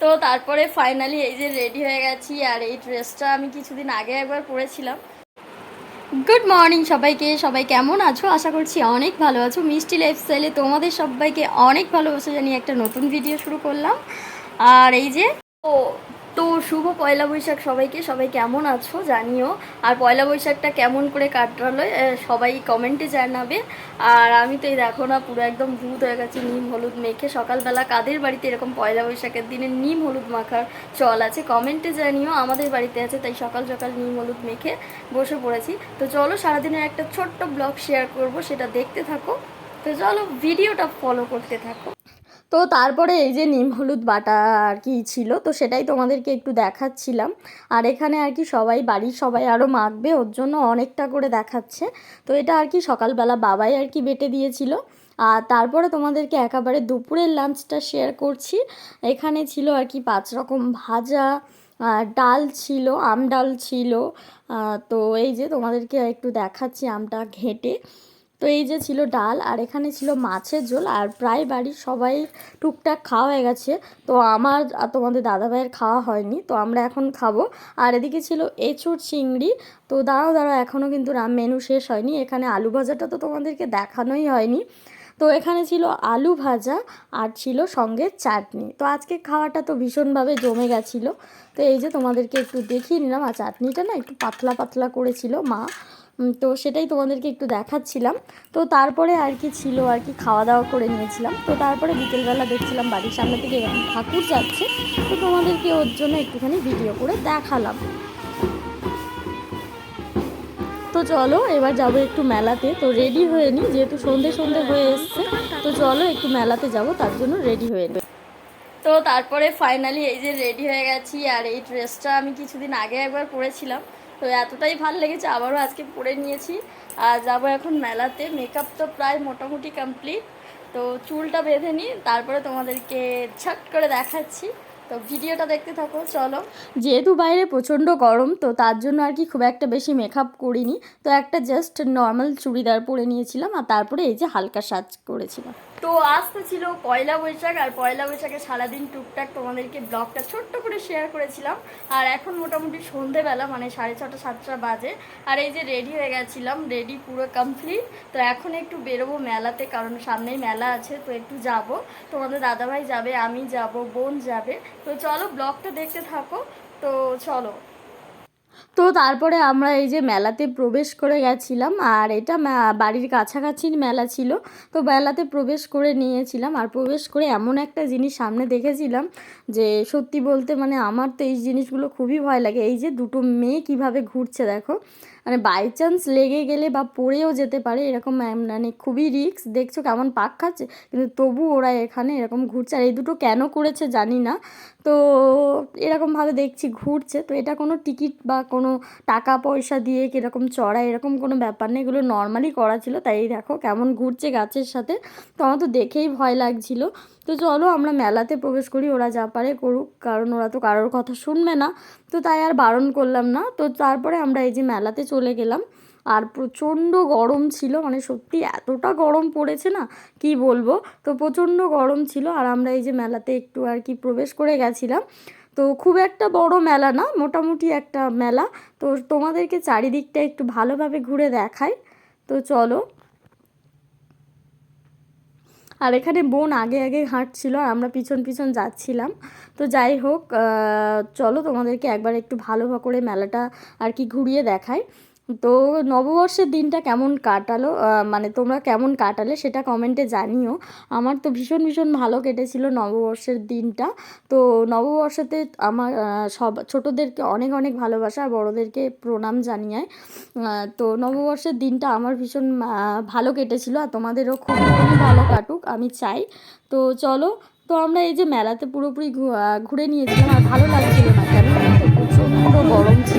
তো তারপরে ফাইনালি এই যে রেডি হয়ে গেছি, আর এই ড্রেসটা আমি কিছুদিন আগে একবার পরেছিলাম। গুড মর্নিং সবাইকে, সবাই কেমন আছো? আশা করছি অনেক ভালো আছো। মিষ্টি লাইফস্টাইলে তোমাদের সবাইকে অনেক ভালোবাসা জানিয়ে একটা নতুন ভিডিও শুরু করলাম। আর এই যে ও তো শুভ পয়লা বৈশাখ সবাইকে। সবাই কেমন আছো জানিও। আর পয়লা বৈশাখটা কেমন করে কাটালো সবাই কমেন্টে জানাবে। আর আমি তো এই দেখো না, পুরো একদম ভূত হয়ে গেছি, নিম হলুদ মেখে। সকালবেলা কাদের বাড়িতে এরকম পয়লা বৈশাখের দিনে নিম হলুদ মাখার চল আছে কমেন্টে জানিও, আমাদের বাড়িতে আছে, তাই সকাল সকাল নিম হলুদ মেখে বসে পড়েছি। তো চলো সারাদিনের একটা ছোট্ট ব্লগ শেয়ার করব, সেটা দেখতে থাকো। তো চলো ভিডিওটা ফলো করতে থাকো। তো তারপরে এই যে নিম হলুদ বাটা আর কি ছিল, তো সেটাই তোমাদেরকে একটু দেখাচ্ছিলাম। আর এখানে আর কি সবাই, বাড়ির সবাই আরও মাখবে, ওর জন্য অনেকটা করে দেখাচ্ছে। তো এটা আর কি সকালবেলা বাবাই আর কি বেটে দিয়েছিল। আর তারপরে তোমাদেরকে একেবারে দুপুরের লাঞ্চটা শেয়ার করছি। এখানে ছিল আর কি পাঁচ রকম ভাজা ডাল ছিল, আম ডাল ছিল। তো এই যে তোমাদেরকে একটু দেখাচ্ছি আমটা ঘেঁটে। তো এই যে ছিল ডাল আর এখানে ছিল মাছের ঝোল আর প্রায় বাড়ির সবাই টুকটাক খাওয়া হয়ে গেছে। তো আমার আর তোমাদের দাদাভাইয়ের খাওয়া হয়নি, তো আমরা এখন খাব। আর এদিকে ছিল এঁচুড় চিংড়ি, তো দাঁড়াও দাঁড়াও এখনও কিন্তু রাম মেনু শেষ হয়নি। এখানে আলু ভাজাটা তো তোমাদেরকে দেখানোই হয়নি। তো এখানে ছিল আলু ভাজা আর ছিল সঙ্গে চাটনি। তো আজকে খাওয়াটা তো ভীষণভাবে জমে গেছিল। তো এই যে তোমাদেরকে একটু দেখিয়ে নিলাম, আর চাটনিটা না একটু পাতলা পাতলা করেছিল মা। তো সেটাই তোমাদেরকে একটু দেখাচ্ছিলাম। তো তারপরে আর কি ছিল, আর কি খাওয়া দাওয়া করে নিয়েছিলাম। তো তারপরে বিকেলবেলা দেখছিলাম বাড়ির সামনে থেকে এরকম ঠাকুর যাচ্ছে। তো তোমাদেরকে ওর জন্য একটুখানি ভিডিও করে দেখালাম। তো চলো, এবার যাব একটু মেলাতে। তো রেডি হয়ে নি, যেহেতু সন্ধে সন্ধে হয়ে এসছে। তো চলো একটু মেলাতে যাব, তার জন্য রেডি হয়ে নি। তো তারপরে ফাইনালি এই যে রেডি হয়ে গেছি, আর এই ড্রেসটা আমি কিছুদিন আগে একবার পরেছিলাম। তো এতটাই ভালো লেগেছে, আবারও আজকে পরে নিয়েছি। আর যাব এখন মেলাতে মেকআপ তো প্রায় মোটামুটি কমপ্লিট তো চুলটা বেঁধে নিই, তারপরে তোমাদেরকে ছট করে দেখাচ্ছি। তো ভিডিওটা দেখতে থাকো, চলো। যেহেতু বাইরে প্রচণ্ড গরম, তো তার জন্য আর কি খুব একটা বেশি মেকআপ করিনি। তো একটা জাস্ট নর্মাল চুড়িদার পরে নিয়েছিলাম, আর তারপরে এই যে হালকা সাজ করেছিলাম। তো আজ তো ছিল পয়লা বৈশাখ, আর পয়লা বৈশাখে সারাদিন টুকটাক তোমাদেরকে ব্লগটা ছোট্ট করে শেয়ার করেছিলাম। আর এখন মোটামুটি সন্ধেবেলা মানে সাড়ে ছটা, সাতটা বাজে। আর এই যে রেডি হয়ে গেছিলাম রেডি পুরো কমপ্লিট তো এখন একটু বেরোবো মেলাতে, কারণ সামনেই মেলা আছে, তো একটু যাব। তোমাদের দাদাভাই যাবে, আমি যাব, বোন যাবে। তো চলো ব্লগটা দেখতে থাকো। তো চলো। তো তারপরে আমরা এই যে মেলাতে প্রবেশ করে গেছিলাম, আর এটা বাড়ির কাছাকাছির মেলা ছিল। তো মেলাতে প্রবেশ করে নিয়েছিলাম, আর প্রবেশ করে এমন একটা জিনিস সামনে দেখেছিলাম যে সত্যি বলতে মানে আমার তো এই জিনিসগুলো খুবই ভয় লাগে। এই যে দুটো মেয়ে কীভাবে ঘুরছে দেখো। মানে বাই চান্স লেগে গেলে বা পড়েও যেতে পারে, এরকম মানে খুবই রিস্ক দেখছ কেমন পাক খাচ্ছে, কিন্তু তবু ওরা এখানে এরকম ঘুরছে, আর এই দুটো কেন করেছে জানি না, তো এরকমভাবে দেখছি ঘুরছে, তো এটা কোনো টিকিট বা কোনো টাকা পয়সা দিয়ে কীরকম চড়া এরকম কোনো ব্যাপার নেই, এগুলো নর্মালি করা ছিল, তাই দেখো কেমন ঘুরছে গাছের সাথে, তো আমার তো দেখেই ভয় লাগছিল, তো চলো আমরা মেলাতে প্রবেশ করি, ওরা যা পারে করুক, কারণ ওরা তো কারোর কথা শুনবে না তো তাই আর বারণ করলাম না। তো তারপরে আমরা এই যে মেলাতে চলে গেলাম। আর প্রচণ্ড গরম ছিল মানে সত্যি এতটা গরম পড়েছে না, কি বলব? তো প্রচণ্ড গরম ছিল আর আমরা এই যে মেলাতে একটু আর কি প্রবেশ করে গেছিলাম। তো খুব একটা বড় মেলা না, মোটামুটি একটা মেলা। তো তোমাদেরকে চারিদিকটা একটু ভালোভাবে ঘুরে দেখাই। তো চলো। আর এখানে বোন আগে আগে হাঁটছিল আর আমরা পিছন পিছন যাচ্ছিলাম। তো যাই হোক চলো তোমাদেরকে একবার একটু ভালো করে মেলাটা আর কি ঘুরিয়ে দেখাই। তো নববর্ষের দিনটা কেমন কাটালো? মানে তোমরা কেমন কাটালে সেটা কমেন্টে জানিও। আমার তো ভীষণ ভীষণ ভালো কেটেছিল নববর্ষের দিনটা। তো নববর্ষতে আমার সব ছোটোদেরকে অনেক অনেক ভালোবাসা আর বড়োদেরকে প্রণাম জানিয়ে তো নববর্ষের দিনটা আমার ভীষণ ভালো কেটেছিল আর তোমাদেরও খুব খুবই ভালো কাটুক, আমি চাই। তো চলো, তো আমরা এই যে মেলাতে পুরোপুরি ঘুরে নিয়েছিলাম আর ভালো লাগছিল না কেন? প্রচণ্ড গরম ছিল।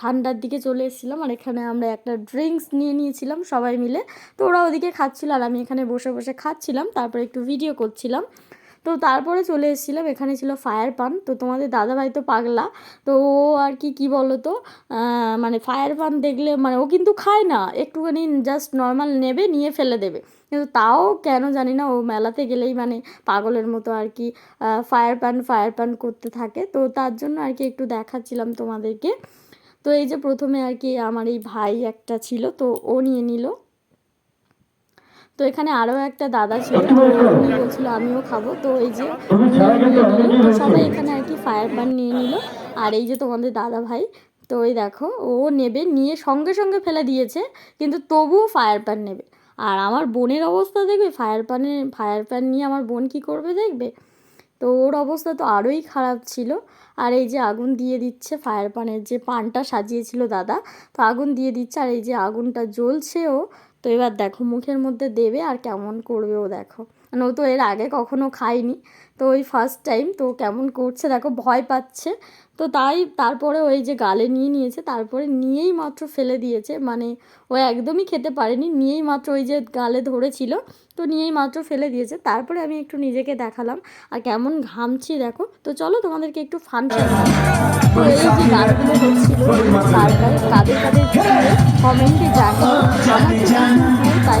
ঠান্ডার দিকে চলে এসেছিলাম আর এখানে আমরা একটা ড্রিঙ্কস নিয়ে নিয়েছিলাম, সবাই মিলে। তো ওরা ওদিকে খাচ্ছিল আর আমি এখানে বসে বসে খাচ্ছিলাম, তারপরে একটু ভিডিও করছিলাম। তো তারপরে চলে এসেছিলাম, এখানে ছিল ফায়ার পান তো তোমাদের দাদাভাই তো পাগলা, তো ও আর কি, কী বলো তো মানে ফায়ার পান দেখলে মানে ও কিন্তু খায় না, একটুখানি জাস্ট নর্মাল নেবে, নিয়ে ফেলে দেবে। কিন্তু তাও কেন জানি না, ও মেলাতে গেলেই মানে পাগলের মতো আর কি ফায়ার পান ফায়ার পান করতে থাকে। তো তার জন্য আর কি একটু দেখাচ্ছিলাম তোমাদেরকে। তো এই যে প্রথমে আর কি আমার এই ভাই একটা ছিল তো ও নিয়ে নিল। তো এখানে আরও একটা দাদা ছিল উনি বলছিল আমিও খাব। তো এই যে তো সবাই এখানে আর কি ফায়ার পান নিয়ে নিল। আর এই যে তোমাদের দাদা ভাই তো ওই দেখো ও নেবে নিয়ে সঙ্গে সঙ্গে ফেলে দিয়েছে কিন্তু তবুও ফায়ার প্যান নেবে। আর আমার বোনের অবস্থা দেখবে? ফায়ার প্যানে ফায়ার প্যান নিয়ে আমার বোন কি করবে দেখবে? তো ওর অবস্থা তো আরোই খারাপ ছিল। আর এই যে আগুন দিয়ে দিচ্ছে ফায়ার পানের যে পানটা সাজিয়েছিল দাদা, তো আগুন দিয়ে দিচ্ছে আর এই যে আগুনটা জ্বলছেও তো এবার দেখো মুখের মধ্যে দেবে আর কেমন করবে ও দেখো। মানে ও তো এর আগে কখনো খায়নি। তো ওই ফার্স্ট টাইম তো কেমন করছে দেখো, ভয় পাচ্ছে। তো তাই তারপরে ওই যে গালে নিয়ে নিয়েছে, তারপরে নিয়েই মাত্র ফেলে দিয়েছে। মানে ও একদমই খেতে পারেনি, নিয়েই মাত্র ওই যে গালে ধরেছিল, তো নিয়েই মাত্র ফেলে দিয়েছে। তারপরে আমি একটু নিজেকে দেখালাম, আর কেমন ঘামছি দেখো। তো চলো তোমাদেরকে একটু ফাংশন তো এই যে গানগুলো হচ্ছিল কাদের কাদের কমেন্টে জানি আমার তো তাই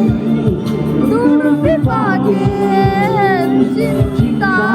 জমতে থাকে